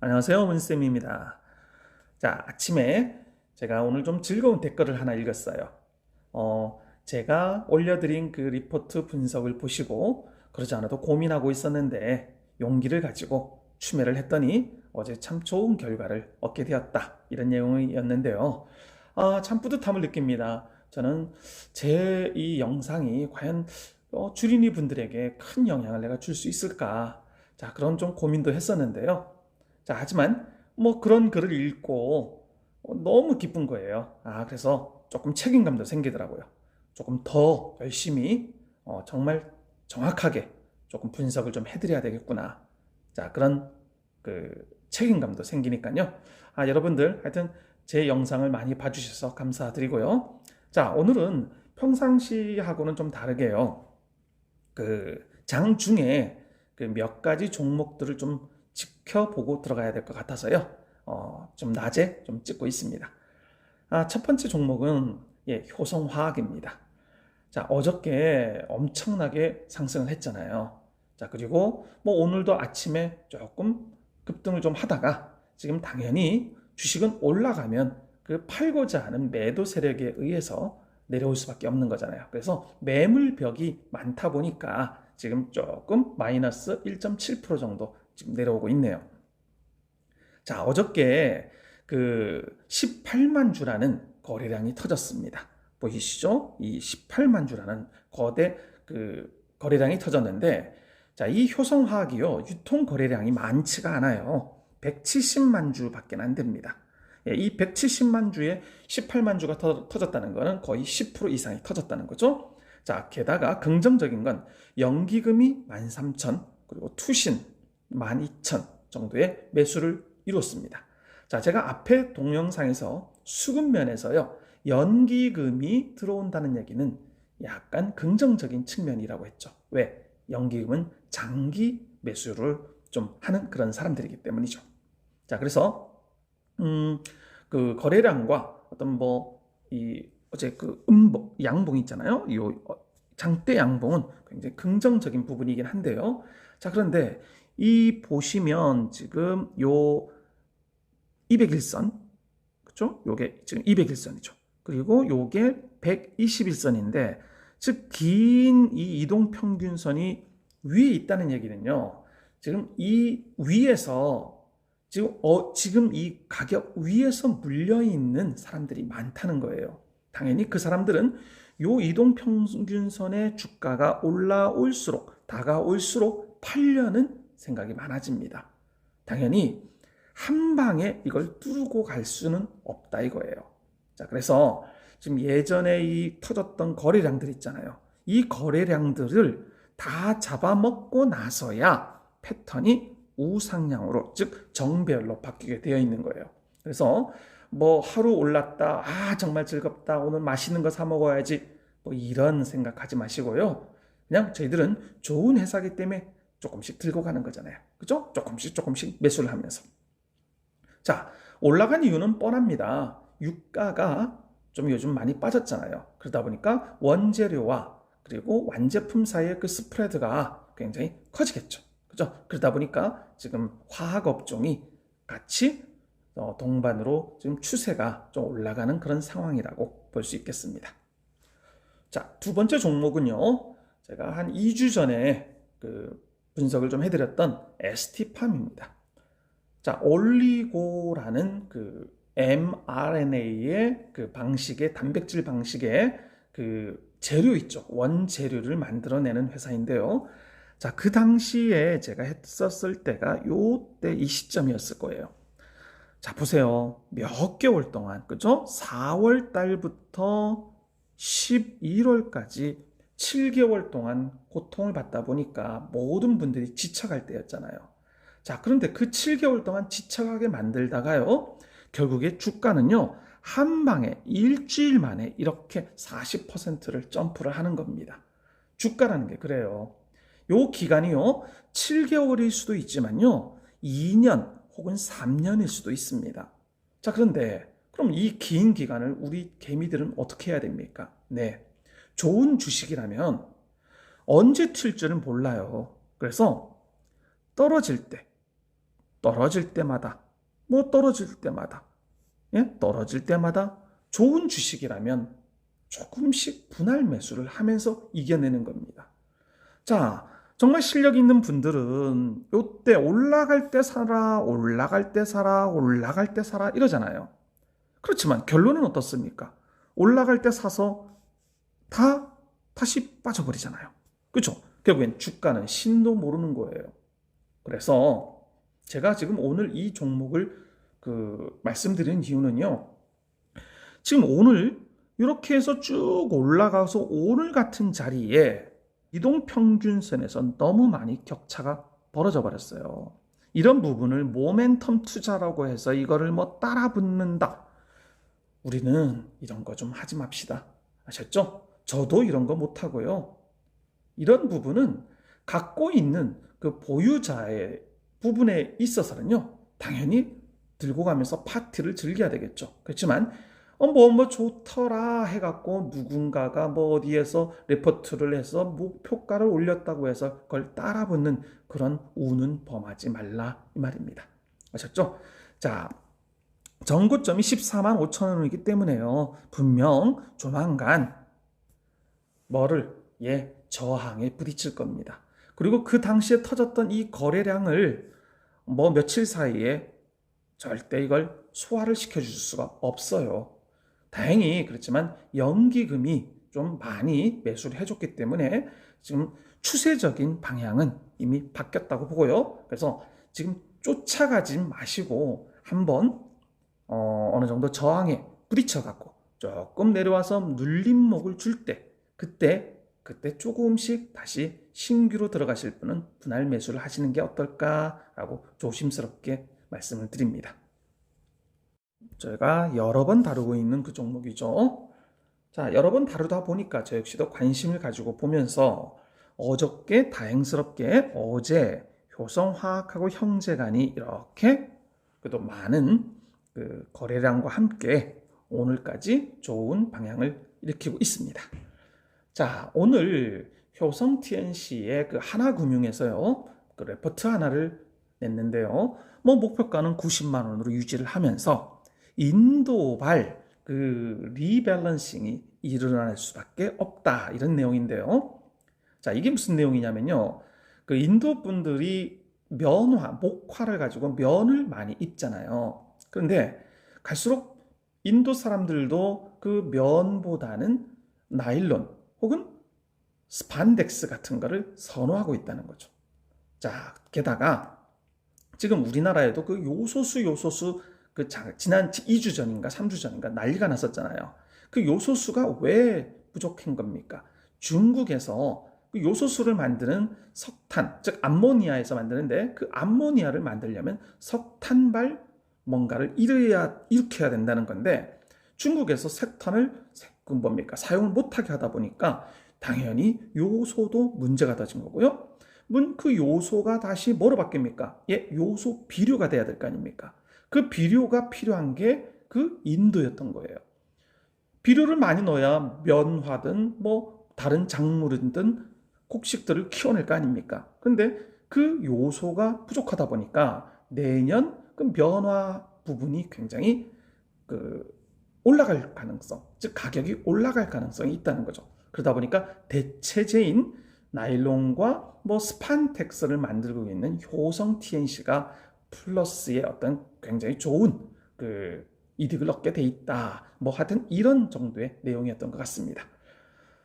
안녕하세요. 문쌤입니다. 자, 아침에 제가 오늘 좀 즐거운 댓글을 하나 읽었어요. 어, 제가 올려드린 그 리포트 분석을 보시고 그러지 않아도 고민하고 있었는데 용기를 가지고 추매를 했더니 어제 참 좋은 결과를 얻게 되었다. 이런 내용이었는데요. 아, 참 뿌듯함을 느낍니다. 저는 제 이 영상이 과연 어, 주린이 분들에게 큰 영향을 내가 줄 수 있을까? 자, 그런 좀 고민도 했었는데요. 자, 하지만 뭐 그런 글을 읽고 어, 너무 기쁜 거예요. 아, 그래서 조금 책임감도 생기더라고요. 조금 더 열심히 어, 정말 정확하게 조금 분석을 좀 해드려야 되겠구나. 자, 그런 그 책임감도 생기니까요. 아, 여러분들 하여튼 제 영상을 많이 봐주셔서 감사드리고요. 자, 오늘은 평상시하고는 좀 다르게요. 그 장 중에 그 몇 가지 종목들을 좀 지켜보고 들어가야 될 것 같아서요. 어, 좀 낮에 좀 찍고 있습니다. 아, 첫 번째 종목은 예, 효성화학입니다. 자, 어저께 엄청나게 상승을 했잖아요. 자, 그리고 뭐 오늘도 아침에 조금 급등을 좀 하다가 지금 당연히 주식은 올라가면 그 팔고자 하는 매도 세력에 의해서 내려올 수밖에 없는 거잖아요. 그래서 매물벽이 많다 보니까 지금 조금 마이너스 1.7% 정도 지금 내려오고 있네요. 자, 어저께 그 18만 주라는 거래량이 터졌습니다. 보이시죠? 이 18만 주라는 거대 그 거래량이 터졌는데 자, 이 효성화학이요. 유통 거래량이 많지가 않아요. 170만 주밖에 안 됩니다. 예, 이 170만 주에 18만 주가 터, 터졌다는 것은 거의 10% 이상이 터졌다는 거죠. 자, 게다가 긍정적인 건 연기금이 13,000 그리고 투신 12,000 정도의 매수를 이뤘습니다. 자, 제가 앞에 동영상에서 수급 면에서요. 연기금이 들어온다는 얘기는 약간 긍정적인 측면이라고 했죠. 왜? 연기금은 장기 매수를 좀 하는 그런 사람들이기 때문이죠. 자, 그래서 음, 그 거래량과 어떤 뭐 이 어제 그 음봉, 양봉 있잖아요. 이 장대 양봉은 굉장히 긍정적인 부분이긴 한데요. 자, 그런데 이 보시면 지금 요 201선 그죠? 요게 지금 201선이죠. 그리고 요게 121선인데 즉 긴 이 이동 평균선이 위에 있다는 얘기는요. 지금 이 위에서 지금 어 지금 이 가격 위에서 물려 있는 사람들이 많다는 거예요. 당연히 그 사람들은 요 이동 평균선의 주가가 올라올수록 다가올수록 팔려는 생각이 많아집니다. 당연히 한 방에 이걸 뚫고 갈 수는 없다 이거예요. 자, 그래서 지금 예전에 이 터졌던 거래량들 있잖아요. 이 거래량들을 다 잡아먹고 나서야 패턴이 우상향으로 즉 정배열로 바뀌게 되어 있는 거예요. 그래서 뭐 하루 올랐다 아 정말 즐겁다 오늘 맛있는 거 사 먹어야지 뭐 이런 생각하지 마시고요. 그냥 저희들은 좋은 회사기 때문에 조금씩 들고 가는 거잖아요. 그죠? 조금씩 조금씩 매수를 하면서. 자, 올라간 이유는 뻔합니다. 유가가 좀 요즘 많이 빠졌잖아요. 그러다 보니까 원재료와 그리고 완제품 사이의 그 스프레드가 굉장히 커지겠죠. 그죠? 그러다 보니까 지금 화학 업종이 같이 어, 동반으로 지금 추세가 좀 올라가는 그런 상황이라고 볼 수 있겠습니다. 자, 두 번째 종목은요. 제가 한 2주 전에 그 분석을 좀 해드렸던 ST팜입니다. 자, 올리고라는 그 mRNA의 그 방식의 단백질 방식의 그 재료 있죠. 원재료를 만들어내는 회사인데요. 자, 그 당시에 제가 했었을 때가 요때 이 시점이었을 거예요. 자, 보세요. 몇 개월 동안, 그죠? 4월 달부터 11월까지 7개월 동안 고통을 받다 보니까 모든 분들이 지쳐갈 때였잖아요. 자, 그런데 그 7개월 동안 지쳐가게 만들다가요, 결국에 주가는요, 한 방에 일주일 만에 이렇게 40%를 점프를 하는 겁니다. 주가라는 게 그래요. 요 기간이요, 7개월일 수도 있지만요, 2년 혹은 3년일 수도 있습니다. 자, 그런데 그럼 이 긴 기간을 우리 개미들은 어떻게 해야 됩니까? 네. 좋은 주식이라면 언제 튈지는 몰라요. 그래서 떨어질 때, 떨어질 때마다, 뭐 떨어질 때마다, 예? 떨어질 때마다 좋은 주식이라면 조금씩 분할 매수를 하면서 이겨내는 겁니다. 자, 정말 실력 있는 분들은 요때 올라갈 때 사라, 올라갈 때 사라, 올라갈 때 사라 이러잖아요. 그렇지만 결론은 어떻습니까? 올라갈 때 사서 다 다시 빠져버리잖아요. 그렇죠? 결국엔 주가는 신도 모르는 거예요. 그래서 제가 지금 오늘 이 종목을 그 말씀드리는 이유는요. 지금 오늘 이렇게 해서 쭉 올라가서 오늘 같은 자리에 이동 평균선에서 너무 많이 격차가 벌어져 버렸어요. 이런 부분을 모멘텀 투자라고 해서 이거를 뭐 따라 붙는다. 우리는 이런 거 좀 하지 맙시다. 아셨죠? 저도 이런 거 못하고요. 이런 부분은 갖고 있는 그 보유자의 부분에 있어서는요, 당연히 들고 가면서 파티를 즐겨야 되겠죠. 그렇지만, 어, 뭐, 뭐 좋더라 해갖고 누군가가 뭐 어디에서 레포트를 해서 목표가를 올렸다고 해서 그걸 따라 붙는 그런 우는 범하지 말라 이 말입니다. 아셨죠? 자, 전고점이 14만 5천 원이기 때문에요. 분명 조만간 뭐를 예 저항에 부딪힐 겁니다. 그리고 그 당시에 터졌던 이 거래량을 뭐 며칠 사이에 절대 이걸 소화를 시켜줄 수가 없어요. 다행히 그렇지만 연기금이 좀 많이 매수를 해줬기 때문에 지금 추세적인 방향은 이미 바뀌었다고 보고요. 그래서 지금 쫓아가지 마시고 한번 어, 어느 정도 저항에 부딪혀 갖고 조금 내려와서 눌림목을 줄 때 그때 그때 조금씩 다시 신규로 들어가실 분은 분할 매수를 하시는 게 어떨까라고 조심스럽게 말씀을 드립니다. 저희가 여러 번 다루고 있는 그 종목이죠. 자, 여러 번 다루다 보니까 저 역시도 관심을 가지고 보면서 어저께 다행스럽게 어제 효성화학하고 형제간이 이렇게 그래도 많은 그 거래량과 함께 오늘까지 좋은 방향을 일으키고 있습니다. 자, 오늘 효성 TNC의 그 하나금융에서요, 그 레포트 하나를 냈는데요. 뭐 목표가는 90만 원으로 유지를 하면서 인도발 그 리밸런싱이 일어날 수밖에 없다 이런 내용인데요. 자, 이게 무슨 내용이냐면요. 그 인도 분들이 면화, 목화를 가지고 면을 많이 입잖아요. 그런데 갈수록 인도 사람들도 그 면보다는 나일론 혹은 스판덱스 같은 거를 선호하고 있다는 거죠. 자, 게다가 지금 우리나라에도 그 요소수 요소수 그 지난 2주 전인가 3주 전인가 난리가 났었잖아요. 그 요소수가 왜 부족한 겁니까? 중국에서 그 요소수를 만드는 석탄, 즉 암모니아에서 만드는데 그 암모니아를 만들려면 석탄발 뭔가를 일으야, 일으켜야 된다는 건데 중국에서 석탄을 그 뭡니까 사용을 못하게 하다 보니까 당연히 요소도 문제가 터진 거고요. 그 요소가 다시 뭐로 바뀝니까? 예, 요소 비료가 돼야 될 거 아닙니까? 그 비료가 필요한 게 그 인도였던 거예요. 비료를 많이 넣어야 면화든 뭐 다른 작물이든 곡식들을 키워낼 거 아닙니까? 근데 그 요소가 부족하다 보니까 내년 그 면화 부분이 굉장히 그 올라갈 가능성, 즉 가격이 올라갈 가능성이 있다는 거죠. 그러다 보니까 대체제인 나일론과 뭐 스판텍스를 만들고 있는 효성 TNC가 플러스의 어떤 굉장히 좋은 그 이득을 얻게 돼 있다. 뭐 하여튼 이런 정도의 내용이었던 것 같습니다.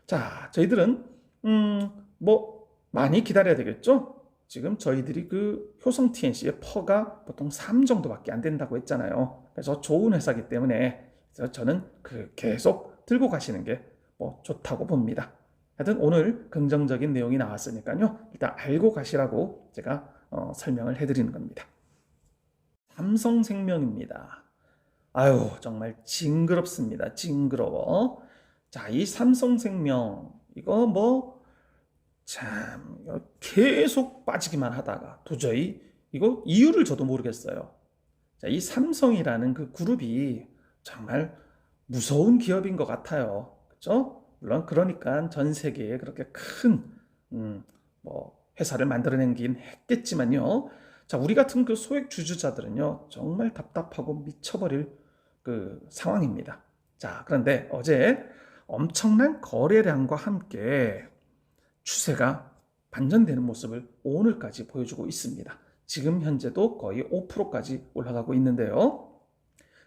자, 저희들은 음 뭐 많이 기다려야 되겠죠? 지금 저희들이 그 효성 TNC의 퍼가 보통 3 정도밖에 안 된다고 했잖아요. 그래서 좋은 회사기 때문에 그래서 저는 그 계속 들고 가시는 게 뭐 좋다고 봅니다. 하여튼 오늘 긍정적인 내용이 나왔으니까요. 일단 알고 가시라고 제가 어, 설명을 해드리는 겁니다. 삼성생명입니다. 아유, 정말 징그럽습니다. 징그러워. 자, 이 삼성생명, 이거 뭐, 참, 계속 빠지기만 하다가 도저히 이거 이유를 저도 모르겠어요. 자, 이 삼성이라는 그 그룹이 정말 무서운 기업인 것 같아요. 그죠? 물론 그러니까 전 세계에 그렇게 큰 음, 뭐 회사를 만들어낸 긴 했겠지만요. 자, 우리 같은 그 소액 주주자들은요, 정말 답답하고 미쳐버릴 그 상황입니다. 자, 그런데 어제 엄청난 거래량과 함께 추세가 반전되는 모습을 오늘까지 보여주고 있습니다. 지금 현재도 거의 5%까지 올라가고 있는데요.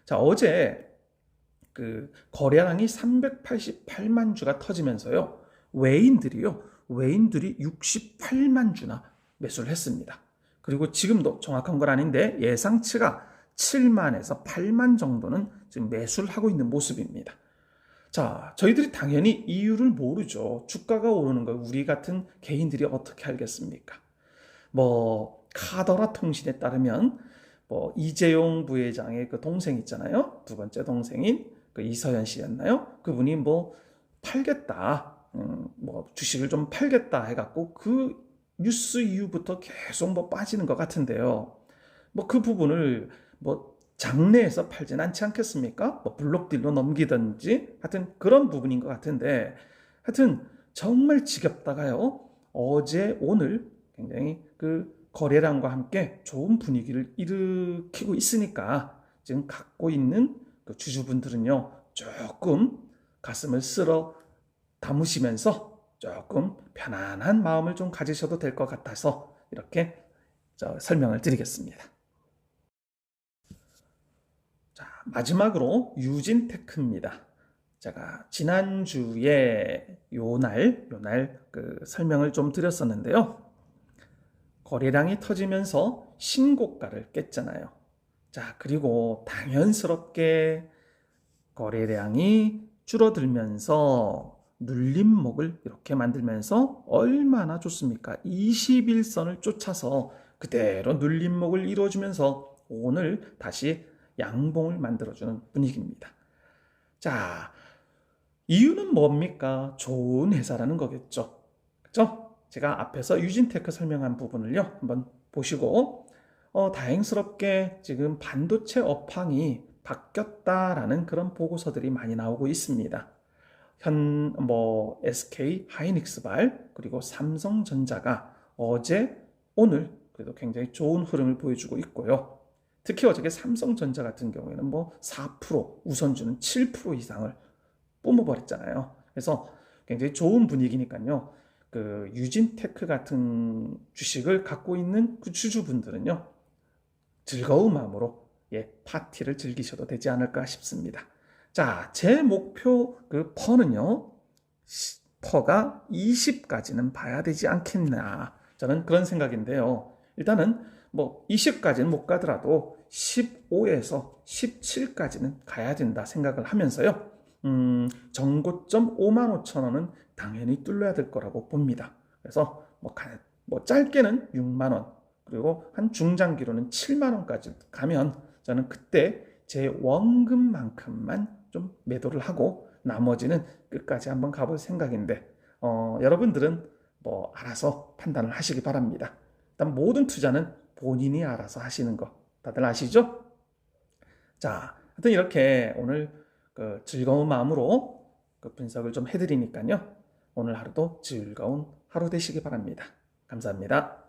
자, 어제 그 거래량이 388만 주가 터지면서요. 외인들이요. 외인들이 68만 주나 매수를 했습니다. 그리고 지금도 정확한 건 아닌데 예상치가 7만에서 8만 정도는 지금 매수를 하고 있는 모습입니다. 자, 저희들이 당연히 이유를 모르죠. 주가가 오르는 걸 우리 같은 개인들이 어떻게 알겠습니까? 뭐 카더라 통신에 따르면 뭐 이재용 부회장의 그 동생 있잖아요. 두 번째 동생인 그 이서연 씨였나요? 그분이 뭐 팔겠다, 음, 뭐 주식을 좀 팔겠다 해갖고 그 뉴스 이후부터 계속 뭐 빠지는 것 같은데요. 뭐 그 부분을 뭐 장내에서 팔진 않지 않겠습니까? 뭐 블록딜로 넘기든지 하여튼 그런 부분인 것 같은데 하여튼 정말 지겹다가요. 어제 오늘 굉장히 그 거래량과 함께 좋은 분위기를 일으키고 있으니까 지금 갖고 있는 그 주주분들은요 조금 가슴을 쓸어 담으시면서 조금 편안한 마음을 좀 가지셔도 될 것 같아서 이렇게 저 설명을 드리겠습니다. 자, 마지막으로 유진테크입니다. 제가 지난주에 요날, 요날 그 설명을 좀 드렸었는데요. 거래량이 터지면서 신고가를 깼잖아요. 자, 그리고 당연스럽게 거래량이 줄어들면서 눌림목을 이렇게 만들면서 얼마나 좋습니까? 21선을 쫓아서 그대로 눌림목을 이루어주면서 오늘 다시 양봉을 만들어주는 분위기입니다. 자, 이유는 뭡니까? 좋은 회사라는 거겠죠. 그죠? 제가 앞에서 유진테크 설명한 부분을요, 한번 보시고, 어, 다행스럽게 지금 반도체 업황이 바뀌었다라는 그런 보고서들이 많이 나오고 있습니다. 현, 뭐, SK 하이닉스발, 그리고 삼성전자가 어제, 오늘, 그래도 굉장히 좋은 흐름을 보여주고 있고요. 특히 어저께 삼성전자 같은 경우에는 뭐 4% 우선주는 7% 이상을 뿜어버렸잖아요. 그래서 굉장히 좋은 분위기니까요. 그 유진테크 같은 주식을 갖고 있는 그 주주분들은요. 즐거운 마음으로 예, 파티를 즐기셔도 되지 않을까 싶습니다. 자, 제 목표 그 퍼는요. 퍼가 20까지는 봐야 되지 않겠나. 저는 그런 생각인데요. 일단은 뭐 20까지는 못 가더라도 15에서 17까지는 가야 된다 생각을 하면서요. 음, 정고점 5만 5천 원은 당연히 뚫려야 될 거라고 봅니다. 그래서 뭐, 가, 뭐 짧게는 6만 원 그리고 한 중장기로는 7만 원까지 가면 저는 그때 제 원금만큼만 좀 매도를 하고 나머지는 끝까지 한번 가볼 생각인데 어, 여러분들은 뭐 알아서 판단을 하시기 바랍니다. 일단 모든 투자는 본인이 알아서 하시는 거 다들 아시죠? 자, 하여튼 이렇게 오늘 그 즐거운 마음으로 그 분석을 좀 해드리니까요. 오늘 하루도 즐거운 하루 되시기 바랍니다. 감사합니다.